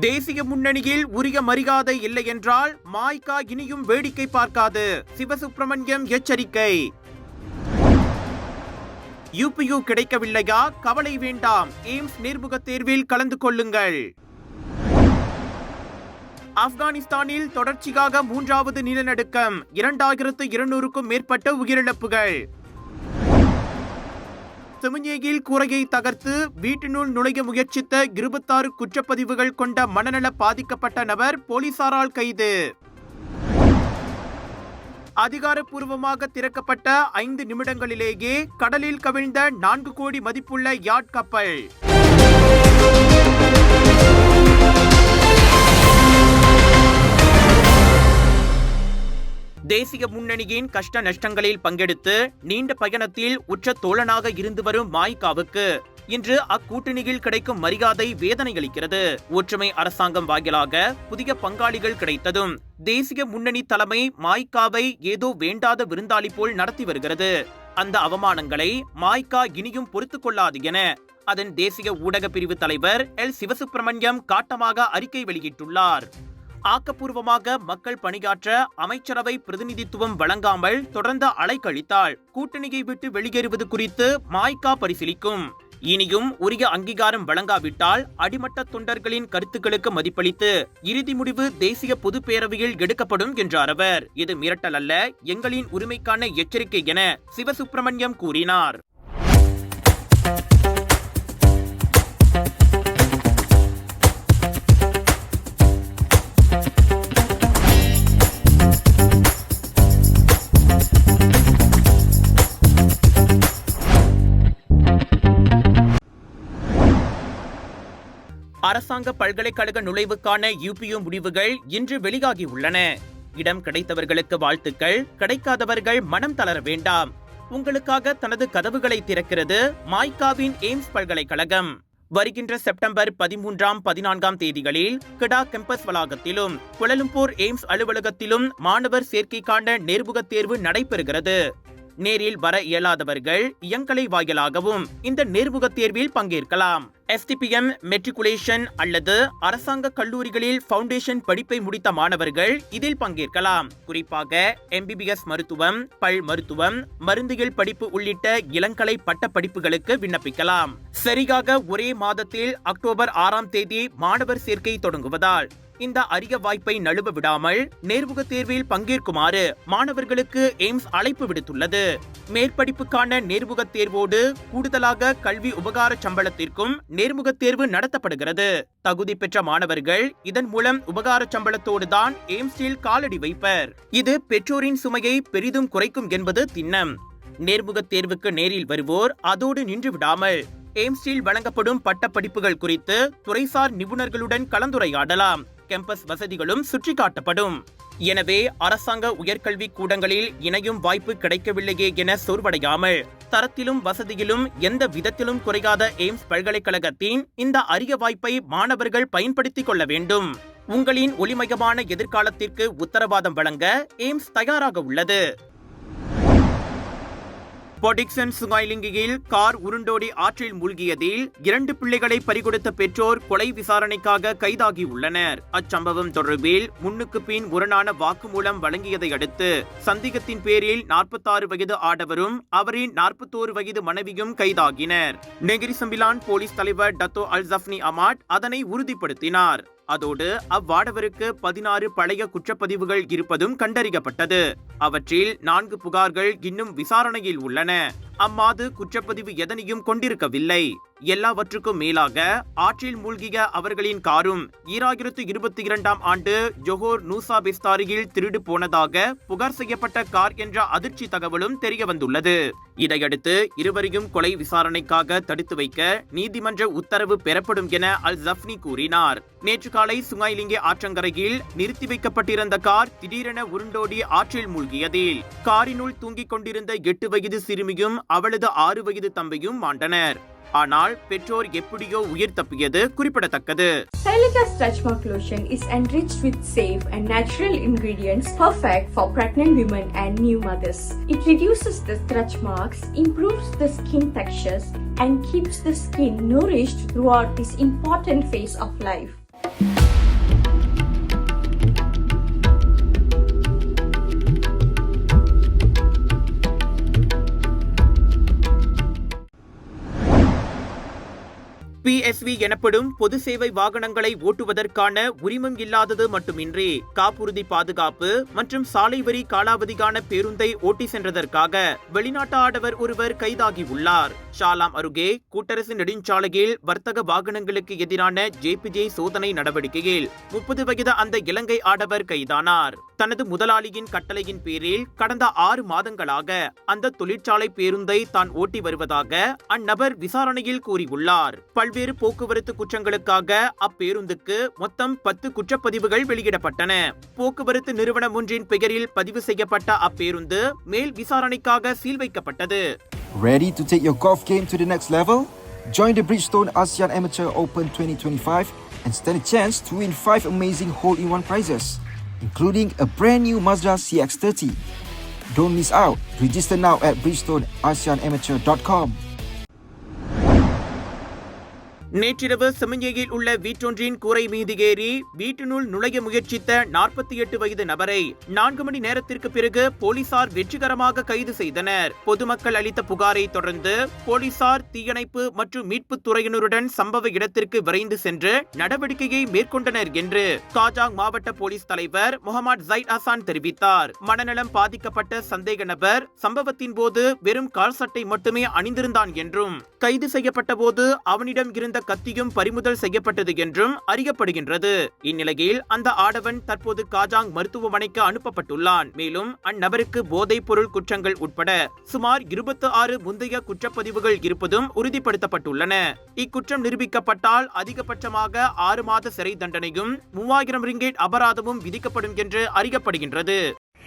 தேசிய முன்னணியில் உரிய மரியாதை இல்லை என்றால் மாய்கா இனியும் வேடிக்கை பார்க்காது. சிவசுப்பிரமணியம் எச்சரிக்கை. யூபியு கிடைக்கவில்லையா? கவலை வேண்டாம். எய்ம்ஸ் நேர்முக தேர்வில் கலந்து கொள்ளுங்கள். ஆப்கானிஸ்தானில் தொடர்ச்சியாக மூன்றாவது நிலநடுக்கம். இரண்டாயிரத்து இருநூறுக்கும் மேற்பட்ட உயிரிழப்புகள். செமிஞ்சேயில் கூரையை தகர்த்து வீட்டினுள் நுழைய முயற்சித்த இருபத்தாறு குற்றப்பதிவுகள் கொண்ட மனநல பாதிக்கப்பட்ட நபர் போலீசாரால் கைது. அதிகாரப்பூர்வமாக திறக்கப்பட்ட ஐந்து நிமிடங்களிலேயே கடலில் கவிழ்ந்த நான்கு கோடி மதிப்புள்ள யாட் கப்பல். தேசிய முன்னணியின் கஷ்ட நஷ்டங்களில் பங்கெடுத்து நீண்ட பயணத்தில் உற்ற தோழனாக இருந்து வரும் மாய்காவுக்கு இன்று அக்கூட்டணியில் கிடைக்கும் மரியாதை வேதனை அளிக்கிறது ஒற்றுமை அரசாங்கம் வாயிலாக புதிய பங்காளிகள் கிடைத்ததும் தேசிய முன்னணி தலைமை மாய்காவை ஏதோ வேண்டாத விருந்தாளி போல் நடத்தி வருகிறது. அந்த அவமானங்களை மாய்கா இனியும் பொறுத்துக் கொள்ளாது என அதன் தேசிய ஊடக பிரிவு தலைவர் எல். சிவசுப்பிரமணியம் காட்டமாக அறிக்கை வெளியிட்டுள்ளார். ஆக்கப்பூர்வமாக மக்கள் பணியாற்ற அமைச்சரவை பிரதிநிதித்துவம் வழங்காமல் தொடர்ந்து அலைக்கழித்தால் கூட்டணியை விட்டு வெளியேறுவது குறித்து மாய்கா பரிசீலிக்கும். இனியும் உரிய அங்கீகாரம் வழங்காவிட்டால் அடிமட்ட தொண்டர்களின் கருத்துக்களுக்கு மதிப்பளித்து இறுதி முடிவு தேசிய பொது பேரவையில் எடுக்கப்படும் என்றார் அவர். இது மிரட்டல் அல்ல எங்களின் உரிமைக்கான எச்சரிக்கை என சிவசுப்பிரமணியம் கூறினார். அரசாங்க பல்கலைக்கழக நுழைவுக்கான யூபியு முடிவுகள் இன்று வெளியாகியுள்ளன. இடம் கிடைத்தவர்களுக்கு வாழ்த்துக்கள். கிடைக்காதவர்கள் மனம் தளர வேண்டாம். உங்களுக்காக தனது கதவுகளை திறக்கிறது மாய்காவின் எய்ம்ஸ் பல்கலைக்கழகம். வருகின்ற செப்டம்பர் பதிமூன்றாம் பதினான்காம் தேதிகளில் கிடா கேம்பஸ் வளாகத்திலும் குலலும்பூர் எய்ம்ஸ் அலுவலகத்திலும் மாணவர் சேர்க்கைக்கான நேர்முகத் தேர்வு நடைபெறுகிறது. நேரில் வர இயலாதவர்கள் இயங்கலை வாயிலாகவும் இந்த நேர்முகத் தேர்வில் பங்கேற்கலாம். எஸ்டிபிஎம் மெட்ரிகுலேஷன் அல்லது அரசாங்க கல்லூரிகளில் ஃபவுண்டேஷன் படிப்பை முடித்த மாணவர்கள் இதில் பங்கேற்கலாம். குறிப்பாக எம்பிபிஎஸ் மருத்துவம் பல் மருத்துவம் மருந்தியல் படிப்பு உள்ளிட்ட இளங்கலை பட்ட படிப்புகளுக்கு விண்ணப்பிக்கலாம். சரியாக ஒரே மாதத்தில் அக்டோபர் ஆறாம் தேதி மாணவர் சேர்க்கை தொடங்குவதால் இந்த அரிய வாய்ப்பை நழுவ விடாமல் நேர்முக தேர்வில் பங்கேற்குமாறு மாணவர்களுக்கு எய்ம்ஸ் அழைப்பு விடுத்துள்ளது. மேற்படிப்புக்கான நேர்முக தேர்வோடு கூடுதலாக கல்வி உபகார சம்பளத்திற்கும் நேர்முக தேர்வு நடத்தப்படுகிறது. தகுதி பெற்ற மாணவர்கள் இதன் மூலம் உபகார சம்பளத்தோடு தான் எய்ம்ஸில் காலடி வைப்பர். இது பெற்றோரின் சுமையை பெரிதும் குறைக்கும் என்பது திண்ணம். நேர்முக தேர்வுக்கு நேரில் வருவோர் அதோடு நின்று விடாமல் எய்ம்ஸில் வழங்கப்படும் பட்டப்படிப்புகள் குறித்து துறைசார் நிபுணர்களுடன் கலந்துரையாடலாம். கேம்பஸ் வசதிகளும் சுற்றிக்காட்டப்படும். எனவே அரசாங்க உயர்கல்வி கூடங்களில் இணையும் வாய்ப்பு கிடைக்கவில்லையே என சோர்வடையாமல் தரத்திலும் வசதியிலும் எந்த விதத்திலும் குறையாத எய்ம்ஸ் பல்கலைக்கழகத்தின் இந்த அரிய வாய்ப்பை மாணவர்கள் பயன்படுத்திக் கொள்ள வேண்டும். உங்களின் ஒளிமயமான எதிர்காலத்திற்கு உத்தரவாதம் வழங்க எய்ம்ஸ் தயாராக உள்ளது. பொடிக்சன் சுங்காய்லிங்கியில் கார் உருண்டோடி ஆற்றில் மூழ்கியதில் இரண்டு பிள்ளைகளை பறிகொடுத்த பெற்றோர் கொலை விசாரணைக்காக கைதாகியுள்ளனர். அச்சம்பவம் தொடர்பில் முன்னுக்கு பின் முரணான வாக்குமூலம் வழங்கியதை அடுத்து சந்தேகத்தின் பேரில் நாற்பத்தாறு வயது ஆடவரும் அவரின் நாற்பத்தோரு வயது மனைவியும் கைதாகினர். நெகிரி சம்பிலான் போலீஸ் தலைவர் டத்தோ அல் ஜப்னி அமாட் அதனை உறுதிப்படுத்தினார். அதோடு அவ்வாடவருக்கு பதினாறு பழைய குற்றப்பதிவுகள் இருப்பதும் கண்டறியப்பட்டது. அவற்றில் நான்கு புகார்கள் இன்னும் விசாரணையில் உள்ளன. அம்மாது குற்றப்பதிவு எதனையும் கொண்டிருக்கவில்லை. எல்லாவற்றுக்கும் மேலாக ஆற்றில் மூழ்கிய அவர்களின் காரும் ஈராயிரத்து இருபத்தி இரண்டாம் ஆண்டு ஜொஹோர் நூசா பிஸ்தாரியில் திருடு போனதாக புகார் செய்யப்பட்ட கார் என்ற அதிர்ச்சி தகவலும் தெரிய வந்துள்ளது இதையடுத்து இருவரையும் கொலை விசாரணைக்காக தடுத்து வைக்க நீதிமன்ற உத்தரவு பெறப்படும் என அல் ஜப்னி கூறினார். நேற்று காலை சுங்காய்லிங்கே ஆற்றங்கரையில் நிறுத்தி வைக்கப்பட்டிருந்த கார் திடீரென உருண்டோடி ஆற்றில் மூழ்கியதில். காரினுள் தூங்கிக் கொண்டிருந்த எட்டு வயது சிறுமியும் அவளது ஆறு வயது தம்பியும் மாண்டனர் ஆனால் பெற்றோர் எப்படியோ உயிர் தப்பியது குறிப்பிடத்தக்கது Celica Stretch Mark Lotion is enriched with safe and natural ingredients perfect for pregnant women and new mothers. It reduces the stretch marks, improves the skin textures, and keeps the skin nourished throughout this important phase of life. PSV எனப்படும் பொது சேவை வாகனங்களை ஓட்டுவதற்கான உரிமம் இல்லாதது மட்டுமின்றி காப்புறுதி பாதுகாப்பு மற்றும் சாலை வரி காலாவதிக்கான பேருந்தை ஓட்டி சென்றதற்காக வெளிநாட்டு ஆடவர் ஒருவர் கைதாகியுள்ளார். ஷாலாம் அருகே கூட்டரசு நெடுஞ்சாலையில் வர்த்தக வாகனங்களுக்கு எதிரான ஜேபிஜே சோதனை நடவடிக்கையில் முப்பது வயது அந்த இலங்கை ஆடவர் கைதானார். தனது முதலாளியின் கட்டளையின் பேரில் கடந்த ஆறு மாதங்களாக அந்த தொழிற்சாலை பேருந்தை தான் ஓட்டி வருவதாக அந்நபர் விசாரணையில் கூறியுள்ளார். பல்வேறு போக்குவரத்து குற்றங்களுக்காக அப்பேருந்துக்கு மொத்தம் பத்து குற்றப்பதிவுகள் வெளியிடப்பட்டன போக்குவரத்து நிறுவனம் ஒன்றின் பெயரில் பதிவு செய்யப்பட்ட அப்பேருந்து மேல் விசாரணைக்காக சீல் வைக்கப்பட்டது Ready to take your golf game to the next level? Join the Bridgestone ASEAN Amateur Open 2025 and stand a chance to win five amazing hole-in-one prizes, including a brand new Mazda CX-30. Don't miss out. Register now at bridgestoneasianamateur.com. நேற்றிரவு செமஞ்சேயில் உள்ள வீட்டொன்றின் கூரை மீது ஏறி வீட்டினுள் நுழைய முயற்சித்த நாற்பத்தி எட்டு வயது நபரை நான்கு மணி நேரத்திற்கு பிறகு போலீசார் வெற்றிகரமாக கைது செய்தனர். பொதுமக்கள் அளித்த புகாரை தொடர்ந்து போலீசார் தீயணைப்பு மற்றும் மீட்புத் துறையினருடன் சம்பவ இடத்திற்கு விரைந்து சென்று நடவடிக்கையை மேற்கொண்டனர் என்று காஜாங் மாவட்ட போலீஸ் தலைவர் முகமது ஜைட் ஹசான் தெரிவித்தார். மனநலம் பாதிக்கப்பட்ட சந்தேக நபர் சம்பவத்தின் போது வெறும் கால் சட்டை மட்டுமே அணிந்திருந்தான் என்றும் கைது செய்யப்பட்ட போது அவனிடம் இருந்த கத்தியும் பறிமுதல் செய்யப்பட்டது என்றும் அறியப்படுகின்றது. இந்நிலையில் அந்த ஆடவன் தற்போது காஜாங் மருத்துவமனைக்கு அனுப்பப்பட்டுள்ளான். மேலும் அந்நபருக்கு போதைப் பொருள் குற்றங்கள் உட்பட சுமார் இருபத்தி ஆறு முந்தைய குற்றப்பதிவுகள் இருப்பதும் உறுதிப்படுத்தப்பட்டுள்ளன. இக்குற்றம் நிரூபிக்கப்பட்டால் அதிகபட்சமாக ஆறு மாத சிறை தண்டனையும் மூவாயிரம் ரிங்கேட் அபராதமும் விதிக்கப்படும் என்று அறியப்படுகின்றது.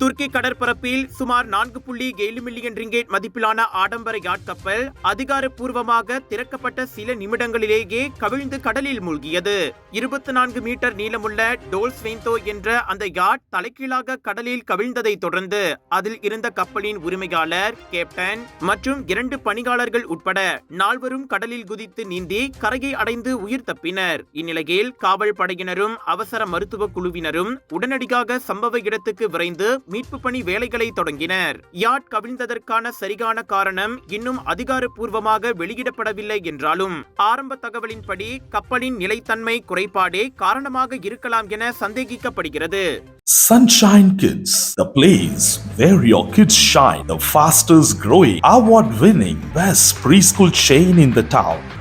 துருக்கி கடற்பரப்பில் சுமார் நான்கு புள்ளி ஏழு மில்லியன் ரிங்கேட் மதிப்பிலான ஆடம்பர யாட் கப்பல் அதிகாரப்பூர்வமாக திறக்கப்பட்ட சில நிமிடங்களிலேயே கவிழ்ந்து கடலில் மூழ்கியது. இருபத்தி நான்கு மீட்டர் நீளமுள்ள டோல்ஸ் வெய்ந்தோ என்ற அந்த யாட் தலைகீழாக கடலில் கவிழ்ந்ததை தொடர்ந்து அதில் இருந்த கப்பலின் உரிமையாளர் கேப்டன் மற்றும் இரண்டு பணியாளர்கள் உட்பட நால்வரும் கடலில் குதித்து நீந்தி கரையை அடைந்து உயிர் தப்பினர். இந்நிலையில் காவல் படையினரும் அவசர மருத்துவ குழுவினரும் உடனடியாக சம்பவ இடத்துக்கு விரைந்து மீட்பு பணி வேலைகளை தொடங்கினர் யாட் கவிழ்ந்ததற்கான சரியான காரணம் இன்னும் அதிகாரப்பூர்வமாக வெளியிடப்படவில்லை என்றாலும் ஆரம்ப தகவலின்படி கப்பலின் நிலைத்தன்மை குறைபாடே காரணமாக இருக்கலாம் என சந்தேகிக்கப்படுகிறது Sunshine Kids, the place where your kids shine, the fastest growing, award winning, best preschool chain in the town.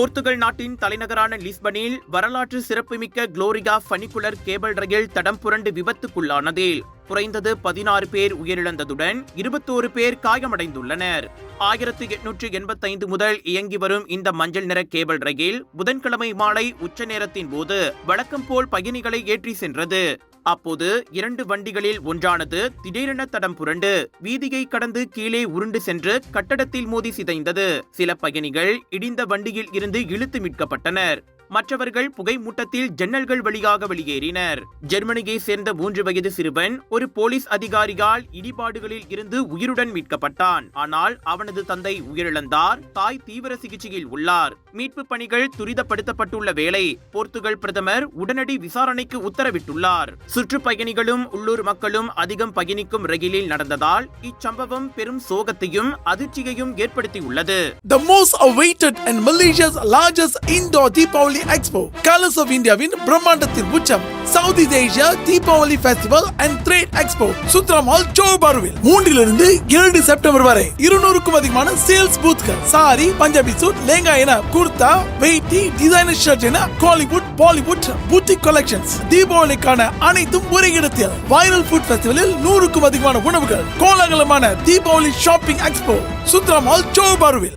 Portugal நாட்டின் தலைநகரான லிஸ்பனில் வரலாற்று சிறப்புமிக்க குளோரியா ஃபனிகுலர் கேபிள் ரயில் தடம் புரண்டு விபத்துக்குள்ளானதில் குறைந்தது பதினாறு பேர் உயிரிழந்ததுடன் இருபத்தோரு பேர் காயமடைந்துள்ளனர். ஆயிரத்தி எட்நூற்று எண்பத்தைந்து முதல் இயங்கி வரும் இந்த மஞ்சள் நிற கேபிள் ரயில் புதன்கிழமை மாலை உச்ச நேரத்தின் போது வழக்கம் போல் பயணிகளை ஏற்றி சென்றது. அப்போது இரண்டு வண்டிகளில் ஒன்றானது திடீரென தடம் புரண்டு வீதியை கடந்து கீழே உருண்டு சென்று கட்டடத்தில் மோதி சிதைந்தது. சில பயணிகள் இடிந்த வண்டியில் இருந்து இழுத்து மீட்கப்பட்டனர். மற்றவர்கள் புகை மூட்டத்தில் ஜன்னல்கள் வழியாக வெளியேறினர். ஜெர்மனியை சேர்ந்த மூன்று வயது சிறுவன் ஒரு போலீஸ் அதிகாரியால் இடிபாடுகளில் இருந்து உயிருடன் மீட்கப்பட்டான். ஆனால் அவனது தந்தை உயிரிழந்தார். தாய் தீவிர சிகிச்சையில் உள்ளார். மீட்பு பணிகள் துரிதப்படுத்தப்பட்டுள்ள வேளை போர்த்துகல் பிரதமர் உடனடி விசாரணைக்கு உத்தரவிட்டுள்ளார். சுற்றுப்பயணிகளும் உள்ளூர் மக்களும் அதிகம் பயணிக்கும் ரயிலில் நடந்ததால் இச்சம்பவம் பெரும் சோகத்தையும் அதிர்ச்சியையும் ஏற்படுத்தியுள்ளது. The most awaited and Malaysia's largest indoor Deepavali Deepavali expo colours of இந்தியாவின் பிரம்மாண்டத்தின் உச்சம் South Asia Deepavali festival and trade expo Sutera Mall சோபாருவில் மூன்றிலிருந்து ஏழு செப்டம்பர் வரை இருநூறுக்கும் அதிகமான சேல்ஸ் பூத்கள் சாரி பஞ்சாபி சூட் லேங்கா என குர்தா வெயிட்டி டிசைனர் ஷர்ட் என காலிவுட் பாலிவுட் பூட்டிக் கலெக்ஷன்ஸ் தீபாவளிக்கான அனைத்தும் ஒரே இடத்தில். வைரல் ஃபுட் ஃபெஸ்டிவலில் நூறுக்கும் அதிகமான உணவுகள் கோலாகலமான Deepavali shopping expo Sutera mall சோபாருவில்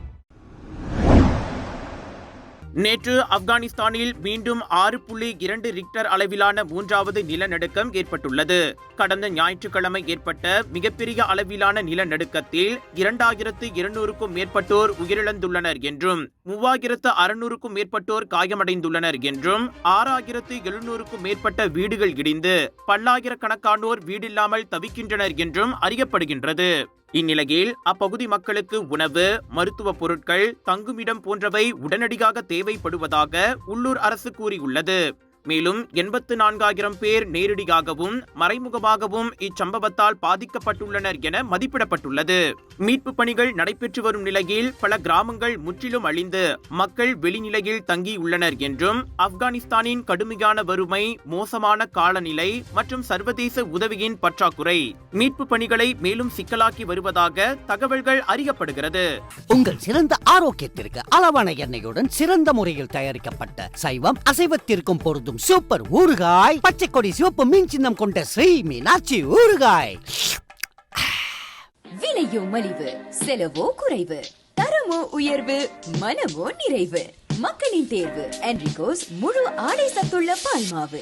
நேற்று ஆப்கானிஸ்தானில் மீண்டும் ஆறு புள்ளி இரண்டு ரிக்டர் அளவிலான மூன்றாவது நிலநடுக்கம் ஏற்பட்டுள்ளது. கடந்த ஞாயிற்றுக்கிழமை ஏற்பட்ட மிகப்பெரிய அளவிலான நிலநடுக்கத்தில் இரண்டாயிரத்து இருநூறுக்கும் மேற்பட்டோர் உயிரிழந்துள்ளனர் என்றும் மூவாயிரத்து அறுநூறுக்கும் மேற்பட்டோர் காயமடைந்துள்ளனர் என்றும் ஆறாயிரத்து எழுநூறுக்கும் மேற்பட்ட வீடுகள் இடிந்து பல்லாயிரக்கணக்கானோர் வீடில்லாமல் தவிக்கின்றனர் என்றும் அறியப்படுகின்றது. இந்நிலையில் அப்பகுதி மக்களுக்கு உணவு மருத்துவ பொருட்கள் தங்குமிடம் போன்றவை உடனடியாக தேவைப்படுவதாக உள்ளூர் அரசு கூறியுள்ளது. மேலும் எண்பத்து நான்காயிரம் பேர் நேரடியாகவும் மறைமுகமாகவும் இச்சம்பவத்தால் பாதிக்கப்பட்டுள்ளனர் என மதிப்பிடப்பட்டுள்ளது. மீட்பு பணிகள் நடைபெற்று வரும் நிலையில் பல கிராமங்கள் முற்றிலும் அழிந்து மக்கள் வெளிநிலையில் தங்கியுள்ளனர் என்றும் ஆப்கானிஸ்தானின் கடுமையான வறுமை மோசமான காலநிலை மற்றும் சர்வதேச உதவியின் பற்றாக்குறை. மீட்பு பணிகளை மேலும் சிக்கலாக்கி வருவதாக தகவல்கள் அறியப்படுகிறது. உங்கள் சிறந்த ஆரோக்கியத்திற்கு அளவான எண்ணெயுடன் சிறந்த முறையில் தயாரிக்கப்பட்ட சைவம் அசைவத்திற்கும் பொருந்தும் சூப்பர் ஊறுகாய் பச்சை கொடி சிவப்பு மீன் சின்னம் கொண்ட ஸ்ரீ மீனாட்சி ஊறுகாய். விலையோ மலிவு செலவோ குறைவு தரமோ உயர்வு மனமோ நிறைவு. மக்களின் தேர்வு என்ரிகோஸ் முழு ஆடை சத்துள்ள பால்மாவு.